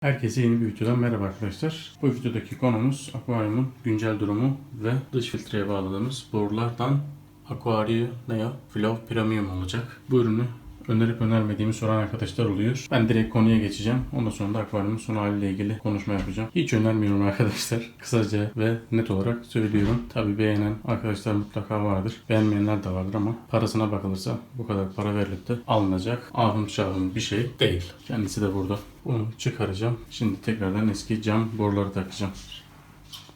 Herkese yeni bir videodan merhaba arkadaşlar. Bu videodaki konumuz akvaryumun güncel durumu ve dış filtreye bağladığımız borulardan Aquario Neo Flow Premium olacak. Bu ürünü önerip önermediğimi soran arkadaşlar oluyor. Ben direkt konuya geçeceğim. Ondan sonra da akvaryumun son haliyle ilgili konuşma yapacağım. Hiç önermiyorum arkadaşlar. Kısaca ve net olarak söylüyorum. Tabi beğenen arkadaşlar mutlaka vardır. Beğenmeyenler de vardır ama parasına bakılırsa bu kadar para verilip de alınacak ahım şahım bir şey değil. Kendisi de burada. Bunu çıkaracağım. Şimdi tekrardan eski cam boruları takacağım.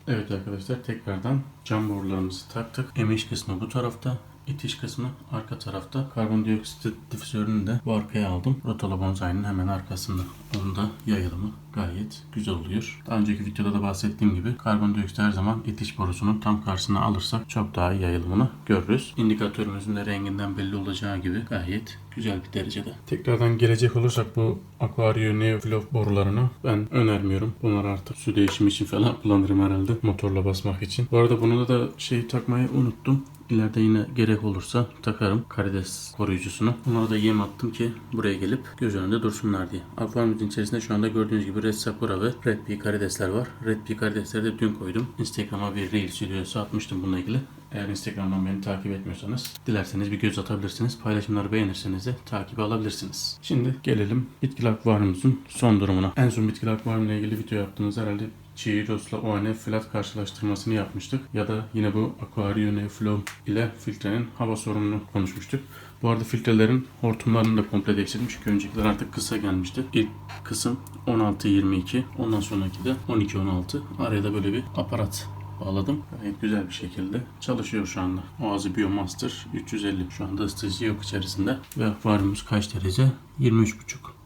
Evet arkadaşlar tekrardan cam borularımızı taktık. Emiş kısmı bu tarafta. İtiş kısmı arka tarafta. Karbondioksit difüzörünü de bu arkaya aldım. Rotolo bonsai'nin hemen arkasında. Onun da yayılımı gayet güzel oluyor. Daha önceki videoda da bahsettiğim gibi karbondioksit her zaman itiş borusunun tam karşısına alırsak çok daha iyi yayılımını görürüz. İndikatörümüzün de renginden belli olacağı gibi gayet güzel bir derecede. Tekrardan gelecek olursak bu Aquario Neoflow borularını ben önermiyorum. Bunlar artık su değişimi için falan kullanırım herhalde. Motorla basmak için. Bu arada bunu da şey takmayı unuttum. İleride yine gerek olursa takarım karides koruyucusunu. Bunlara da yem attım ki buraya gelip göz önünde dursunlar diye. Akvaryumumuzun içerisinde şu anda gördüğünüz gibi Red Sakura ve Red Pea karidesler var. Red Pea karidesleri de dün koydum. Instagram'a bir Reels videosu atmıştım bununla ilgili. Eğer Instagram'dan beni takip etmiyorsanız dilerseniz bir göz atabilirsiniz. Paylaşımları beğenirseniz de takibi alabilirsiniz. Şimdi gelelim bitkili akvaryumumuzun son durumuna. En son bitkili akvaryumla ilgili video yaptığımız herhalde Chiiros'la ONF flat karşılaştırmasını yapmıştık. Ya da yine bu Aquario Neoflow ile filtrenin hava sorununu konuşmuştuk. Bu arada filtrelerin hortumlarını da komple değiştirdim çünkü öncekiler artık kısa gelmişti. İlk kısım 16-22, ondan sonraki de 12-16. Araya da böyle bir aparat bağladım. Gayet güzel bir şekilde çalışıyor şu anda. Oazi Biomaster 350. Şu anda ısıtıcı yok içerisinde. Ve akvaryumumuz kaç derece? 23,5.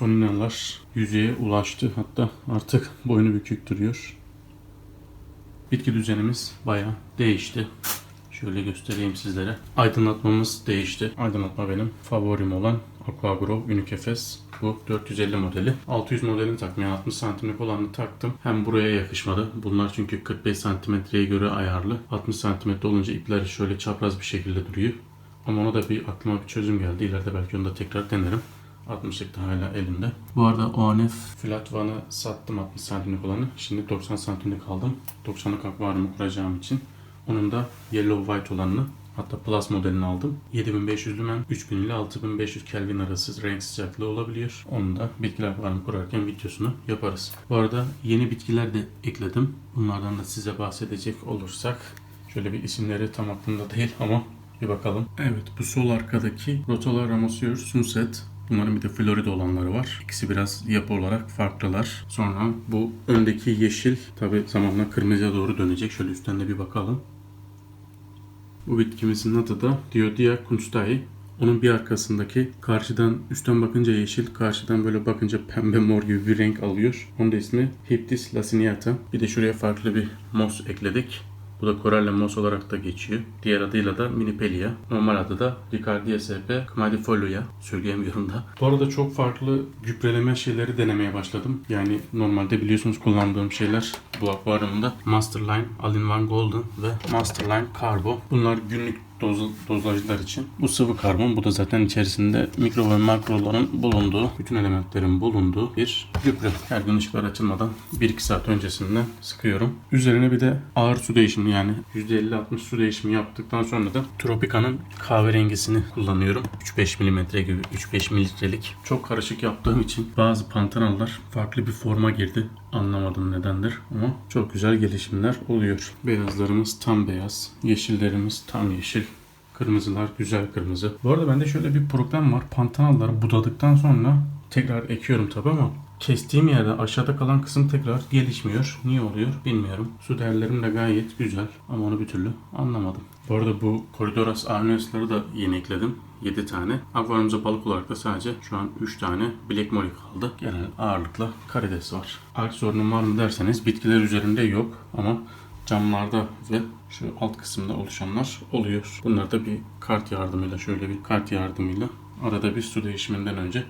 Toninalar yüzeye ulaştı. Hatta artık boynu bükük duruyor. Bitki düzenimiz bayağı değişti. Şöyle göstereyim sizlere. Aydınlatmamız değişti. Aydınlatma benim favorim olan Aquagrow Unique Efes. Bu 450 modeli. 600 modelini taktım. Yani 60 santimlik olanı taktım. Hem buraya yakışmadı. Bunlar çünkü 45 santimetreye göre ayarlı. 60 santimetre olunca ipler şöyle çapraz bir şekilde duruyor. Ama ona da bir aklıma bir çözüm geldi. İleride belki onu da tekrar denerim. 60'lık da hala elimde. Bu arada ONF flat van'ı sattım 60 santimlik olanı. Şimdi 90 santimlik aldım. 90'lık akvaryumu kuracağım için. Onun da yellow white olanını hatta plus modelini aldım. 7500 lümen 3000 ile 6500 Kelvin arası renk sıcaklığı olabiliyor. Onu da bitkiler akvaryumu kurarken videosunu yaparız. Bu arada yeni bitkiler de ekledim. Bunlardan da size bahsedecek olursak şöyle bir isimleri tam aklımda değil ama bir bakalım. Evet bu sol arkadaki Rotala Ramosior Sunset Bunların bir de Florida olanları var. İkisi biraz yapı olarak farklılar. Sonra bu öndeki yeşil tabi zamanla kırmızıya doğru dönecek. Şöyle üstten de bir bakalım. Bu bitkimizin adı da Diodia kunstay. Onun bir arkasındaki karşıdan üstten bakınca yeşil, karşıdan böyle bakınca pembe mor gibi bir renk alıyor. Onun da ismi Hyptis laciniata. Bir de şuraya farklı bir mos ekledik. Bu da Coralia mos olarak da geçiyor. Diğer adıyla da Minipelia. Normal adı da Ricardia sp. Cmadifolia. Söyleyemiyorum da. Bu arada çok farklı gübreleme şeyleri denemeye başladım. Yani normalde biliyorsunuz kullandığım şeyler bu akvaryumda Masterline All-in-One Golden ve Masterline Carbo. Bunlar günlük doz, dozajlar için. Bu sıvı karbon. Bu da zaten içerisinde mikro ve makroların bulunduğu, bütün elementlerin bulunduğu bir gübre. Her gün ışıklar açılmadan 1-2 saat öncesinden sıkıyorum. Üzerine bir de ağır su değişimi yani %50-60 su değişimi yaptıktan sonra da Tropica'nın kahverengisini kullanıyorum. 3-5 mm gibi 3-5 mililitrelik. Çok karışık yaptığım için bazı pantanallar farklı bir forma girdi. Anlamadım nedendir ama çok güzel gelişimler oluyor. Beyazlarımız tam beyaz, yeşillerimiz tam yeşil. Kırmızılar güzel kırmızı. Bu arada bende şöyle bir problem var. Pantanalları budadıktan sonra tekrar ekiyorum tabi ama kestiğim yerde aşağıda kalan kısım tekrar gelişmiyor. Niye oluyor bilmiyorum. Su değerlerim de gayet güzel ama onu bir türlü anlamadım. Bu arada bu Koridoras arneusları da yeni ekledim. 7 tane. Akvaryumumuza balık olarak da sadece şu an 3 tane Black Molly kaldı. Genel ağırlıkla karides var. Alg sorunum var mı derseniz bitkiler üzerinde yok ama camlarda ve şu alt kısımda oluşanlar oluyor. Bunları da bir kart yardımıyla şöyle bir kart yardımıyla arada bir su değişiminden önce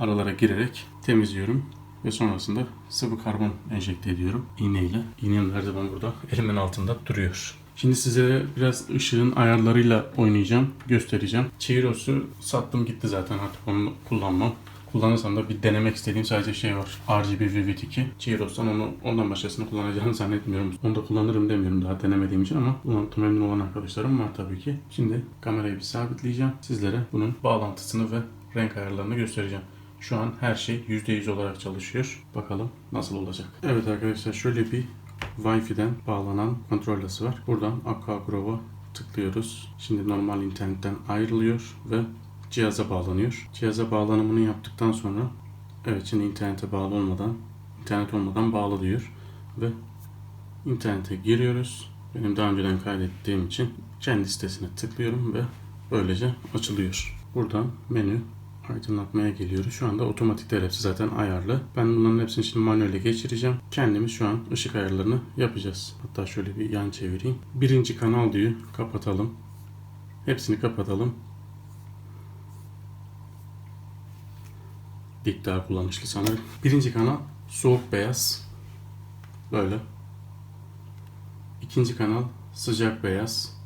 aralara girerek temizliyorum ve sonrasında sıvı karbon enjekte ediyorum iğneyle. İğnem her zaman burada elimin altında duruyor. Şimdi size biraz ışığın ayarlarıyla oynayacağım, göstereceğim. Cheeros'u sattım gitti zaten artık onu kullanmam. Kullanırsam da bir denemek istediğim sadece şey var. RGB Vivid 2. Cheeros'tan onu ondan başkasını kullanacağını zannetmiyorum. Onu da kullanırım demiyorum daha denemediğim için ama kullanıp memnun olan arkadaşlarım var tabii ki. Şimdi kamerayı bir sabitleyeceğim. Sizlere bunun bağlantısını ve renk ayarlarını göstereceğim. Şu an her şey %100 olarak çalışıyor. Bakalım nasıl olacak. Evet arkadaşlar şöyle bir Wi-Fi'den bağlanan kontrollası var. Buradan Aqua Grow'a tıklıyoruz. Şimdi normal internetten ayrılıyor ve cihaza bağlanıyor. Cihaza bağlanımını yaptıktan sonra evet şimdi internete bağlı olmadan internet olmadan bağlı diyor ve internete giriyoruz. Benim daha önceden kaydettiğim için kendi sitesine tıklıyorum ve böylece açılıyor. Buradan menü aydınlatmaya geliyoruz. Şu anda otomatik hepsi zaten ayarlı. Ben bunların hepsini şimdi manuele geçireceğim. Kendimiz şu an ışık ayarlarını yapacağız. Hatta şöyle bir yan çevireyim. Birinci kanal diyor. Kapatalım. Hepsini kapatalım. Dik daha kullanışlı sanırım. Birinci kanal soğuk beyaz. Böyle. İkinci kanal sıcak beyaz.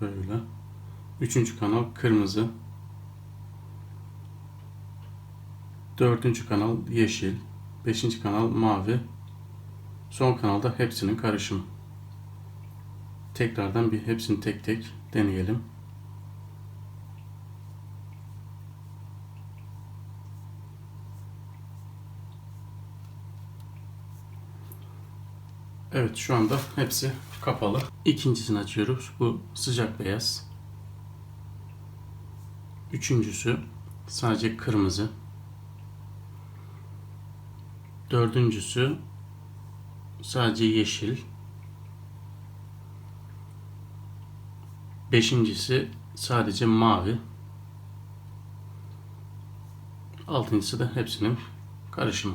Böyle. Üçüncü kanal kırmızı. Dördüncü kanal yeşil. Beşinci kanal mavi. Son kanalda hepsinin karışımı. Tekrardan bir hepsini tek tek deneyelim. Evet şu anda hepsi kapalı. İkincisini açıyoruz. Bu sıcak beyaz. Üçüncüsü sadece kırmızı. Dördüncüsü sadece yeşil. Beşincisi sadece mavi. Altıncısı da hepsinin karışımı.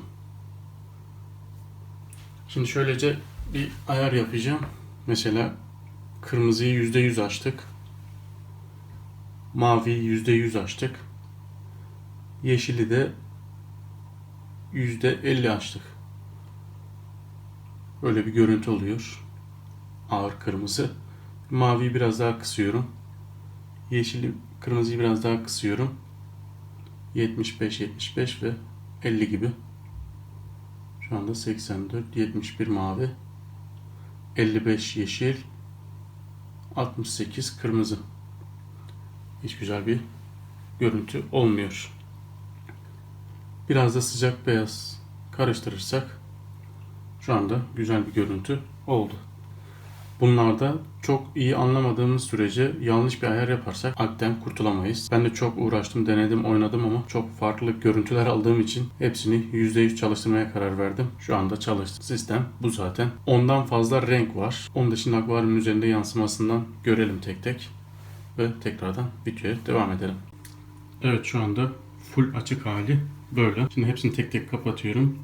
Şimdi şöylece bir ayar yapacağım. Mesela kırmızıyı %100 açtık. Maviyi %100 açtık. Yeşili de %50 açtık. Böyle bir görüntü oluyor. Ağır kırmızı. Maviyi biraz daha kısıyorum. Yeşili, kırmızıyı biraz daha kısıyorum. 75, 75 ve 50 gibi. Şu anda 84, 71 mavi. 55 yeşil. 68 kırmızı. Hiç güzel bir görüntü olmuyor. Biraz da sıcak beyaz karıştırırsak şu anda güzel bir görüntü oldu. Bunlarda çok iyi anlamadığımız sürece yanlış bir ayar yaparsak alpten kurtulamayız. Ben de çok uğraştım, denedim, oynadım ama çok farklı görüntüler aldığım için hepsini %100 çalıştırmaya karar verdim. Şu anda çalıştı. Sistem bu zaten. Ondan fazla renk var. Onun dışında akvaryumun üzerinde yansımasından görelim tek tek. Ve tekrardan videoya devam edelim. Evet şu anda full açık hali böyle. Şimdi hepsini tek tek kapatıyorum.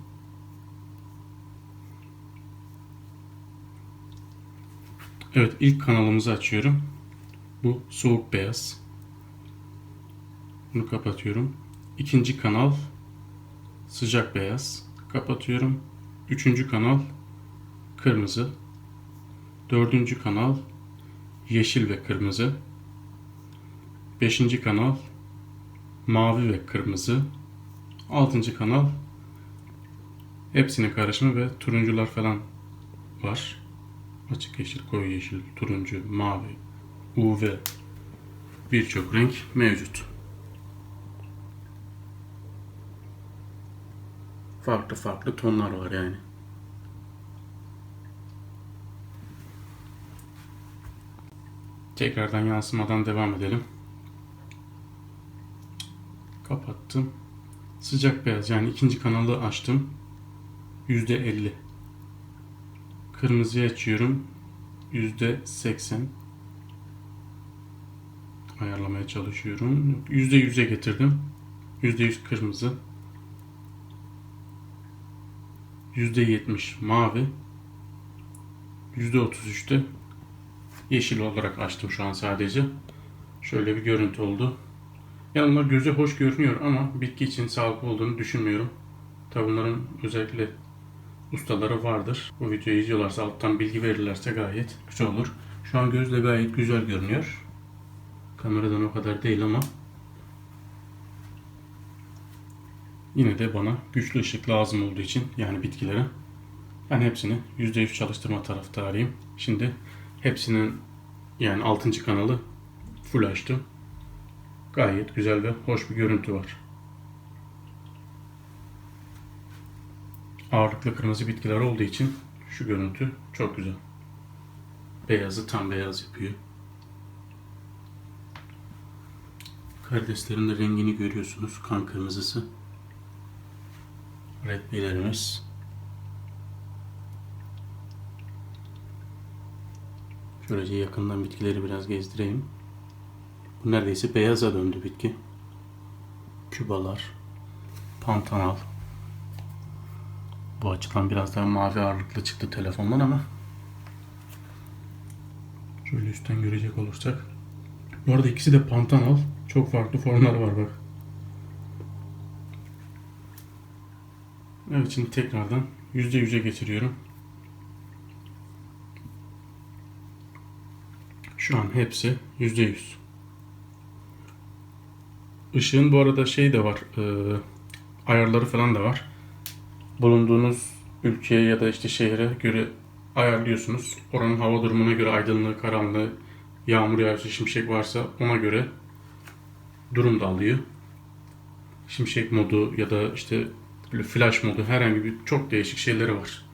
Evet ilk kanalımızı açıyorum. Bu soğuk beyaz. Bunu kapatıyorum. İkinci kanal sıcak beyaz. Kapatıyorum. Üçüncü kanal kırmızı. Dördüncü kanal yeşil ve kırmızı. Beşinci kanal mavi ve kırmızı. Altıncı kanal hepsinin karışımı ve turuncular falan var. Açık yeşil, koyu yeşil, turuncu, mavi, UV birçok renk mevcut. Farklı farklı tonlar var yani. Tekrardan yansımadan devam edelim. Kapattım. Sıcak beyaz yani ikinci kanalı açtım. %50. Kırmızıyı açıyorum. %80. Ayarlamaya çalışıyorum. %100'e getirdim. %100 kırmızı. %70 mavi. %33'te yeşil olarak açtım şu an sadece. Şöyle bir görüntü oldu. Bunlar göze hoş görünüyor ama bitki için sağlıklı olduğunu düşünmüyorum. Tabi özellikle ustaları vardır. Bu videoyu izliyorlarsa alttan bilgi verirlerse gayet güzel olur. Şu an gözle gayet güzel görünüyor. Kameradan o kadar değil ama yine de bana güçlü ışık lazım olduğu için yani bitkilere ben hepsini %100 çalıştırma taraftarıyım. Şimdi hepsinin yani 6. kanalı full açtım. Gayet güzel ve hoş bir görüntü var. Ağırlıklı kırmızı bitkiler olduğu için şu görüntü çok güzel. Beyazı tam beyaz yapıyor. Karideslerin de rengini görüyorsunuz. Kan kırmızısı. Red beylerimiz. Şöylece yakından bitkileri biraz gezdireyim. Neredeyse beyaza döndü bitki. Kübalar, pantanal. Bu açıdan biraz daha mavi ağırlıklı çıktı telefondan ama şöyle üstten görecek olursak. Bu arada ikisi de pantanal. Çok farklı formlar var bak. Evet şimdi tekrardan %100'e getiriyorum. Şu an hepsi %100. Işığın bu arada şey de var. e, ayarları falan da var. Bulunduğunuz ülkeye ya da işte şehre göre ayarlıyorsunuz. Oranın hava durumuna göre aydınlığı, karanlığı, yağmur yağarsa, şimşek varsa ona göre durum da alıyor. Şimşek modu ya da işte flash modu herhangi bir çok değişik şeyleri var.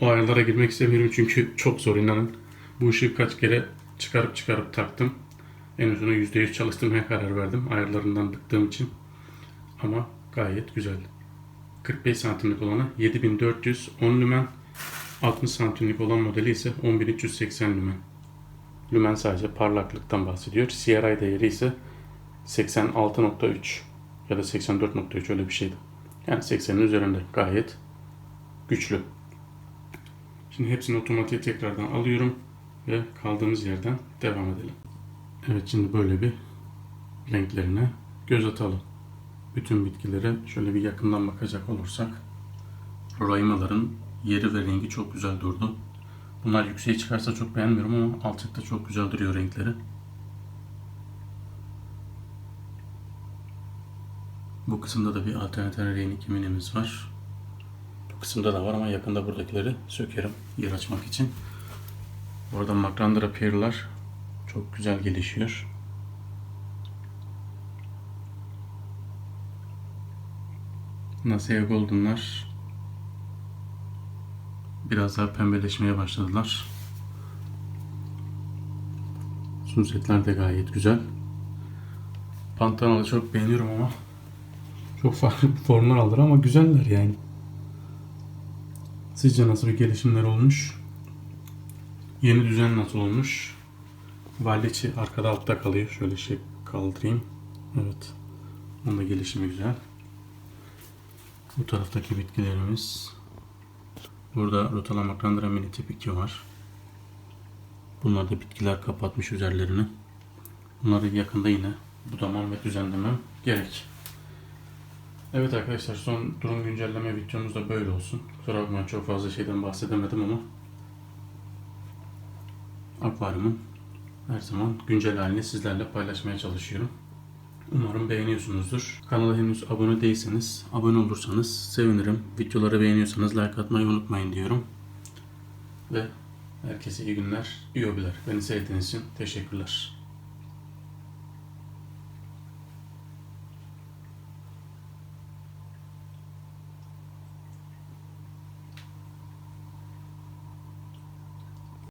O ayarlara girmek istemiyorum çünkü çok zor inanın. Bu ışığı kaç kere çıkarıp çıkarıp taktım. En uzuna %100 çalıştırmaya karar verdim ayarlarından bıktığım için. Ama gayet güzel. 45 santimlik olanı 7410 lümen, 60 santimlik olan modeli ise 10380 lümen. Lümen sadece parlaklıktan bahsediyor. CRI değeri ise 86.3 ya da 84.3 öyle bir şeydi. Yani 80'in üzerinde gayet güçlü. Şimdi hepsini otomatiğe tekrardan alıyorum ve kaldığımız yerden devam edelim. Evet şimdi böyle bir renklerine göz atalım. Bütün bitkilere şöyle bir yakından bakacak olursak raymaların yeri ve rengi çok güzel durdu. Bunlar yükseğe çıkarsa çok beğenmiyorum ama alçakta çok güzel duruyor renkleri. Bu kısımda da bir alternatif renk minimiz var. Bu kısımda da var ama yakında buradakileri sökerim yer açmak için. Orada Makrandra Pearl'lar çok güzel gelişiyor. Nasya Golden'lar biraz daha pembeleşmeye başladılar. Sunsetler de gayet güzel. Pantanalı çok beğeniyorum ama çok farklı formlar alır ama güzeller yani. Sizce nasıl bir gelişimler olmuş? Yeni düzen nasıl olmuş? Valiçi arkada altta kalıyor. Şöyle şey kaldırayım. Evet. Onun da gelişimi güzel. Bu taraftaki bitkilerimiz. Burada Rotala Makrandra mini tip 2 var. Bunlar da bitkiler kapatmış üzerlerini. Bunları yakında yine budamam ve düzenlemem gerek. Evet arkadaşlar son durum güncelleme videomuz da böyle olsun. Kusura bakmayın çok fazla şeyden bahsedemedim ama akvaryumun her zaman güncel halini sizlerle paylaşmaya çalışıyorum. Umarım beğeniyorsunuzdur. Kanala henüz abone değilseniz abone olursanız sevinirim. Videoları beğeniyorsanız like atmayı unutmayın diyorum. Ve herkese iyi günler, iyi hobiler. Beni seyrettiğiniz için teşekkürler.